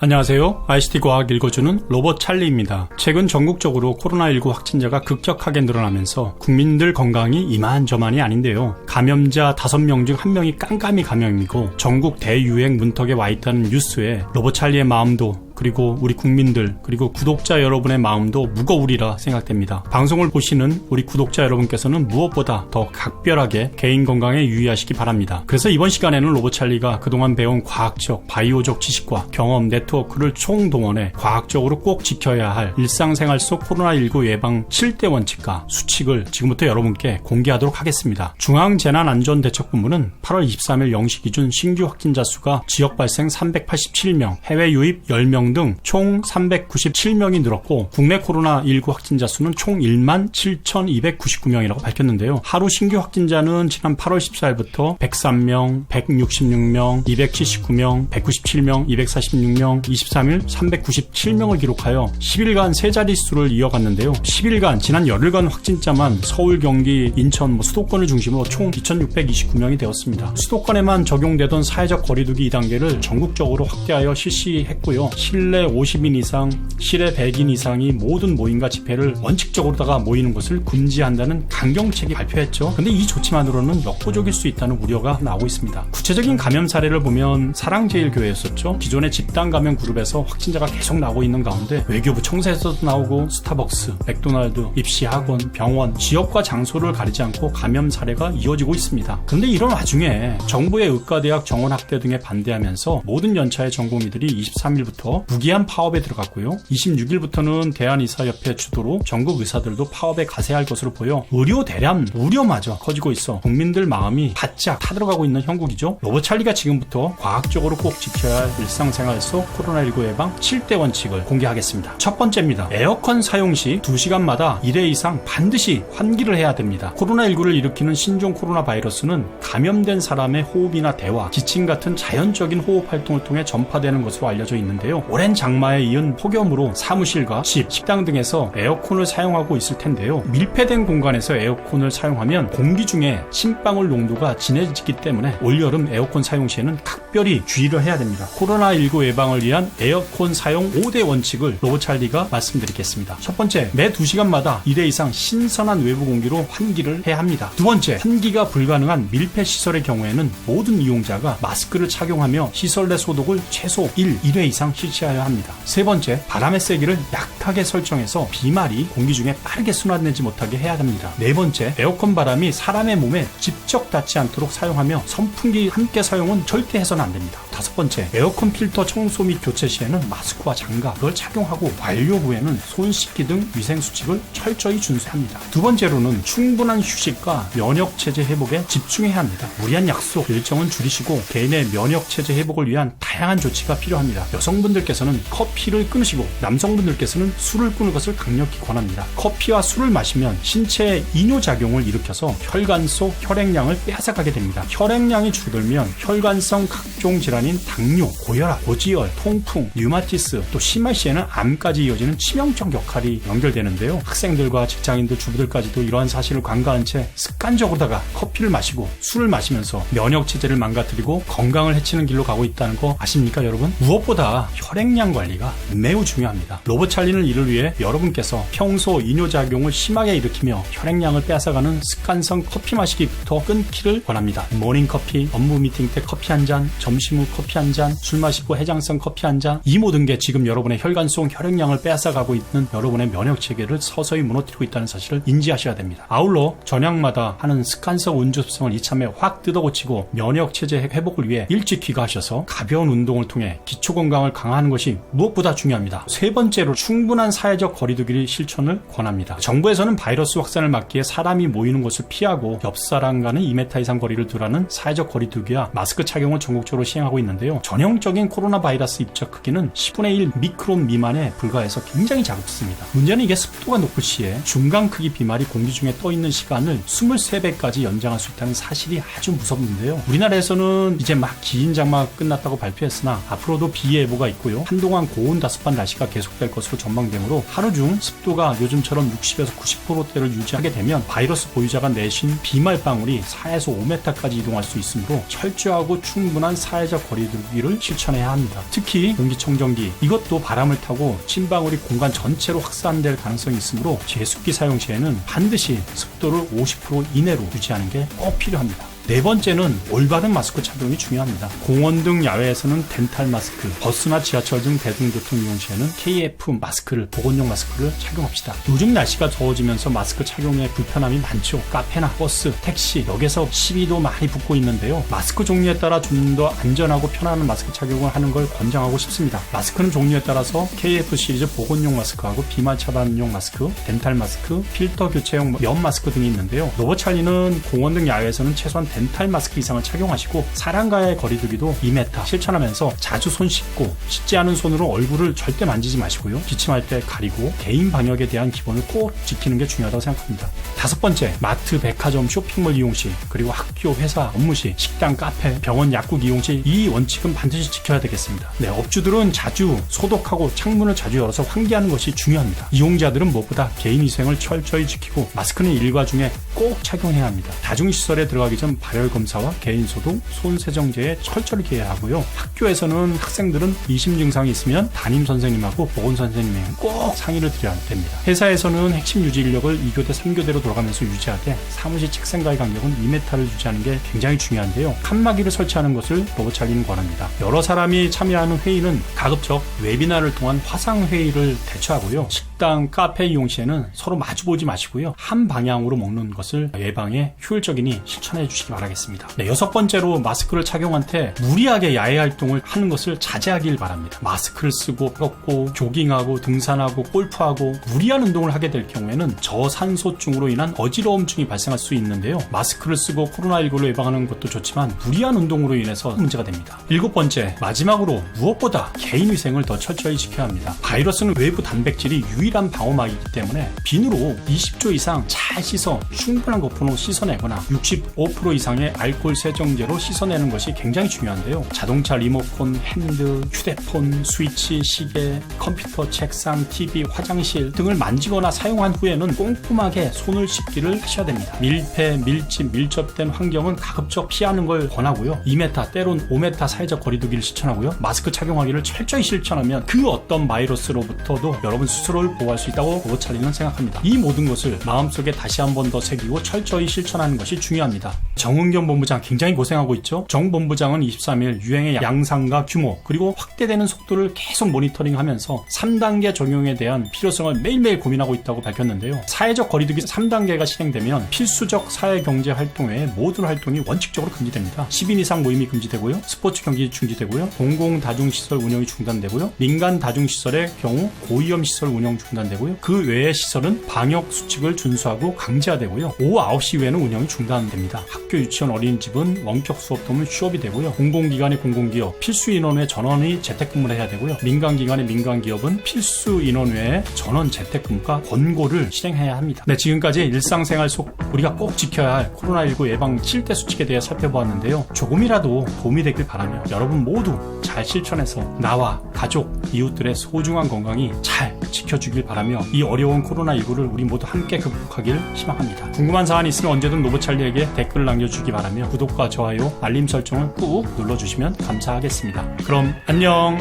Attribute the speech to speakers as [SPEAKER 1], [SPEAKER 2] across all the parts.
[SPEAKER 1] 안녕하세요. ICT 과학 읽어주는 로봇 찰리입니다. 최근 전국적으로 코로나19 확진자가 급격하게 늘어나면서 국민들 건강이 이만저만이 아닌데요. 감염자 5명 중 1명이 깜깜이 감염이고 전국 대유행 문턱에 와 있다는 뉴스에 로봇 찰리의 마음도 그리고 우리 국민들 그리고 구독자 여러분의 마음도 무거우리라 생각됩니다. 방송을 보시는 우리 구독자 여러분께서는 무엇보다 더 각별하게 개인 건강에 유의하시기 바랍니다. 그래서 이번 시간에는 로봇 찰리가 그동안 배운 과학적, 바이오적 지식과 경험, 네트워크를 총동원해 과학적으로 꼭 지켜야 할 일상생활 속 코로나19 예방 7대 원칙과 수칙을 지금부터 여러분께 공개하도록 하겠습니다. 중앙재난안전대책본부는 8월 23일 0시 기준 신규 확진자 수가 지역 발생 387명, 해외 유입 10명 등 총 397명이 늘었고 국내 코로나19 확진자 수는 총 1만 7,299명이라고 밝혔는데요. 하루 신규 확진자는 지난 8월 14일부터 103명, 166명, 279명, 197명, 246명, 23일 397명을 기록하여 10일간 세 자릿수를 이어갔는데요. 10일간 지난 열흘간 확진자만 서울, 경기, 인천, 뭐 수도권을 중심으로 총 2,629명이 되었습니다. 수도권에만 적용되던 사회적 거리두기 2단계를 전국적으로 확대하여 실시했고요. 실내 50인 이상, 실외 100인 이상이 모든 모임과 집회를 원칙적으로다가 모이는 것을 금지한다는 강경책이 발표했죠. 근데 이 조치만으로는 역부족일 수 있다는 우려가 나오고 있습니다. 구체적인 감염 사례를 보면 사랑제일교회였었죠. 기존의 집단 감염 그룹에서 확진자가 계속 나오고 있는 가운데 외교부 청사에서도 나오고 스타벅스, 맥도날드, 입시학원, 병원, 지역과 장소를 가리지 않고 감염 사례가 이어지고 있습니다. 그런데 이런 와중에 정부의 의과대학 정원학대 등에 반대하면서 모든 연차의 전공의들이 23일부터 무기한 파업에 들어갔고요. 26일부터는 대한의사협회 주도로 전국 의사들도 파업에 가세할 것으로 보여 의료 대란 우려마저 커지고 있어 국민들 마음이 바짝 타들어가고 있는 형국이죠. 로봇 찰리가 지금부터 과학적으로 꼭 지켜야 할 일상생활 속 코로나19 예방 7대 원칙을 공개하겠습니다. 첫 번째입니다. 에어컨 사용 시 2시간마다 1회 이상 반드시 환기를 해야 됩니다. 코로나19를 일으키는 신종 코로나 바이러스는 감염된 사람의 호흡이나 대화, 기침 같은 자연적인 호흡 활동을 통해 전파되는 것으로 알려져 있는데요. 오랜 장마에 이은 폭염으로 사무실과 집, 식당 등에서 에어컨을 사용하고 있을 텐데요. 밀폐된 공간에서 에어컨을 사용하면 공기 중에 침방울 농도가 진해지기 때문에 올여름 에어컨 사용 시에는 각별히 주의를 해야 됩니다. 코로나19 예방을 위한 에어컨 사용 5대 원칙을 로봇찰리가 말씀드리겠습니다. 첫 번째, 매 2시간마다 1회 이상 신선한 외부 공기로 환기를 해야 합니다. 두 번째, 환기가 불가능한 밀폐 시설의 경우에는 모든 이용자가 마스크를 착용하며 시설 내 소독을 최소 1, 1회 이상 실시하 여야 합니다. 세 번째, 바람의 세기를 약하게 설정해서 비말이 공기 중에 빠르게 순환되지 못하게 해야 합니다. 네 번째, 에어컨 바람이 사람의 몸에 직접 닿지 않도록 사용하며 선풍기 함께 사용은 절대 해서는 안 됩니다. 다섯 번째, 에어컨 필터 청소 및 교체 시에는 마스크와 장갑을 착용하고 완료 후에는 손 씻기 등 위생 수칙을 철저히 준수합니다. 두 번째로는 충분한 휴식과 면역 체제 회복에 집중해야 합니다. 무리한 약속 일정은 줄이시고 개인의 면역 체제 회복을 위한 다양한 조치가 필요합니다. 여성분들께서는 커피를 끊으시고 남성분들께서는 술을 끊을 것을 강력히 권합니다. 커피와 술을 마시면 신체에 이뇨작용을 일으켜서 혈관 속 혈액량을 빼앗아가게 됩니다. 혈액량이 줄어들면 혈관성 각종 질환 인 당뇨, 고혈압, 고지혈, 통풍, 류마티스, 또 심할 시에는 암까지 이어지는 치명적 역할이 연결되는데요. 학생들과 직장인들, 주부들까지도 이러한 사실을 관가한 채 습관적으로다가 커피를 마시고 술을 마시면서 면역 체제를 망가뜨리고 건강을 해치는 길로 가고 있다는 거 아십니까, 여러분? 무엇보다 혈액량 관리가 매우 중요합니다. 로봇 찰리는 이를 위해 여러분께서 평소 이뇨작용을 심하게 일으키며 혈액량을 빼앗아가는 습관성 커피 마시기부터 끊기를 권합니다. 모닝 커피, 업무 미팅 때 커피 한 잔, 점심 후 커피 한 잔, 술 마시고 해장성 커피 한 잔, 이 모든 게 지금 여러분의 혈관 속 혈액량을 빼앗아가고 있는 여러분의 면역 체계를 서서히 무너뜨리고 있다는 사실을 인지하셔야 됩니다. 아울러 저녁마다 하는 습관성 운주습성을 이참에 확 뜯어고치고 면역 체제 회복을 위해 일찍 귀가하셔서 가벼운 운동을 통해 기초 건강을 강화하는 것이 무엇보다 중요합니다. 세 번째로 충분한 사회적 거리두기 실천을 권합니다. 정부에서는 바이러스 확산을 막기에 사람이 모이는 곳을 피하고 옆 사람과는 2m 이상 거리를 두라는 사회적 거리두기와 마스크 착용을 전국적으로 시행하고 있는 데요. 전형적인 코로나 바이러스 입적 크기는 10분의 1 미크론 미만에 불과해서 굉장히 작습니다. 문제는 이게 습도가 높을 시에 중간 크기 비말이 공기 중에 떠 있는 시간을 23배까지 연장할 수 있다는 사실이 아주 무섭는데요. 우리나라에서는 이제 막 긴 장마가 끝났다고 발표했으나 앞으로도 비 예보가 있고요. 한동안 고온 다습한 날씨가 계속될 것으로 전망되므로 하루 중 습도가 요즘처럼 60에서 90%대를 유지하게 되면 바이러스 보유자가 내신 비말 방울이 4에서 5m까지 이동할 수 있으므로 철저하고 충분한 사회적 거리두기를 실천해야 합니다. 특히 공기청정기 이것도 바람을 타고 침방울이 공간 전체로 확산될 가능성이 있으므로 제습기 사용 시에는 반드시 습도를 50% 이내로 유지하는 게 꼭 필요합니다. 네 번째는 올바른 마스크 착용이 중요합니다. 공원 등 야외에서는 덴탈 마스크, 버스나 지하철 등 대중교통 이용 시에는 KF 마스크를, 보건용 마스크를 착용합시다. 요즘 날씨가 더워지면서 마스크 착용에 불편함이 많죠. 카페나 버스, 택시, 역에서 시비도 많이 붙고 있는데요. 마스크 종류에 따라 좀 더 안전하고 편안한 마스크 착용을 하는 걸 권장하고 싶습니다. 마스크는 종류에 따라서 KF 시리즈 보건용 마스크하고 비말 차단용 마스크, 덴탈 마스크, 필터 교체용 면 마스크 등이 있는데요. 로버찰리는 공원 등 야외에서는 최소한 덴탈 마스크 이상을 착용하시고 사람과의 거리두기도 2m 실천하면서 자주 손 씻고 씻지 않은 손으로 얼굴을 절대 만지지 마시고요. 기침할 때 가리고 개인 방역에 대한 기본을 꼭 지키는 게 중요하다고 생각합니다. 다섯 번째, 마트, 백화점, 쇼핑몰 이용 시 그리고 학교, 회사, 업무 시 식당, 카페, 병원, 약국 이용 시 이 원칙은 반드시 지켜야 되겠습니다. 네, 업주들은 자주 소독하고 창문을 자주 열어서 환기하는 것이 중요합니다. 이용자들은 무엇보다 개인 위생을 철저히 지키고 마스크는 일과 중에 꼭 착용해야 합니다. 다중시설에 들어가기 전 발열 검사와 개인 소독, 손 세정제에 철저히 기해야 하고요. 학교에서는 학생들은 이심 증상이 있으면 담임 선생님하고 보건 선생님에 꼭 상의를 드려야 됩니다. 회사에서는 핵심 유지 인력을 2교대, 3교대로 돌아가면서 유지하되 사무실 책상과의 간격은 2m를 유지하는 게 굉장히 중요한데요. 칸막이를 설치하는 것을 로봇차기는 권합니다. 여러 사람이 참여하는 회의는 가급적 웨비나를 통한 화상 회의를 대처하고요. 식당, 카페 이용 시에는 서로 마주보지 마시고요. 한 방향으로 먹는 것을 예방에 효율적이니 실천해 주시기 바라겠습니다. 네, 여섯 번째로 마스크를 착용한 채 무리하게 야외 활동을 하는 것을 자제하길 바랍니다. 마스크를 쓰고 걷고 조깅하고 등산하고 골프하고 무리한 운동을 하게 될 경우에는 저산소증으로 인한 어지러움증이 발생할 수 있는데요. 마스크를 쓰고 코로나19를 예방하는 것도 좋지만 무리한 운동으로 인해서 문제가 됩니다. 일곱 번째, 마지막으로 무엇보다 개인 위생을 더 철저히 지켜야 합니다. 바이러스는 외부 단백질이 유일한 방어막이기 때문에 비누로 20초 이상 잘 씻어 충분한 거품으로 씻어내거나 65% 이상의 알코올 세정제로 씻어내는 것이 굉장히 중요한데요. 자동차 리모컨, 핸드, 휴대폰, 스위치, 시계, 컴퓨터, 책상, TV, 화장실 등을 만지거나 사용한 후에는 꼼꼼하게 손을 씻기를 하셔야 됩니다. 밀폐, 밀집, 밀접된 환경은 가급적 피하는 걸 권하고요. 2m, 때론 5m 사회적 거리두기를 실천하고요. 마스크 착용하기를 철저히 실천하면 그 어떤 바이러스로부터도 여러분 스스로를 보호할 수 있다고 로차리는 생각합니다. 이 모든 것을 마음속에 다시 한 번 더 새기고 철저히 실천하는 것이 중요합니다. 정은경 본부장 굉장히 고생하고 있죠. 정 본부장은 23일 유행의 양상과 규모 그리고 확대되는 속도를 계속 모니터링하면서 3단계 적용에 대한 필요성을 매일매일 고민하고 있다고 밝혔는데요. 사회적 거리두기 3단계가 실행되면 필수적 사회 경제 활동 외에 모든 활동이 원칙적으로 금지됩니다. 10인 이상 모임이 금지되고요. 스포츠 경기 중지되고요. 공공 다중 시설 운영이 중단되고요. 민간 다중 시설의 경우 고위험 시설 운영 중단되고요. 그 외의 시설은 방역 수칙을 준수하고 강제화되고요. 오후 9시 이후에는 운영이 중단됩니다. 학교, 유치원, 어린이집은 원격 수업 또는 휴업이 되고요. 공공기관의 공공기업, 필수 인원 외 전원이 재택근무를 해야 되고요. 민간기관의 민간기업은 필수 인원 외에 전원 재택근무가 권고를 실행해야 합니다. 네, 지금까지 일상생활 속 우리가 꼭 지켜야 할 코로나19 예방 실대 수칙에 대해 살펴보았는데요. 조금이라도 도움이 되길 바라며 여러분 모두 잘 실천해서 나와 가족, 이웃들의 소중한 건강이 잘 지켜주길 바라며 이 어려운 코로나19를 우리 모두 함께 극복하길 희망합니다. 궁금한 사안이 있으면 언제든 노브찰리에게 댓글을 남겨주기 바라며 구독과 좋아요, 알림 설정을 꾹 눌러주시면 감사하겠습니다. 그럼 안녕!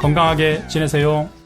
[SPEAKER 1] 건강하게 지내세요.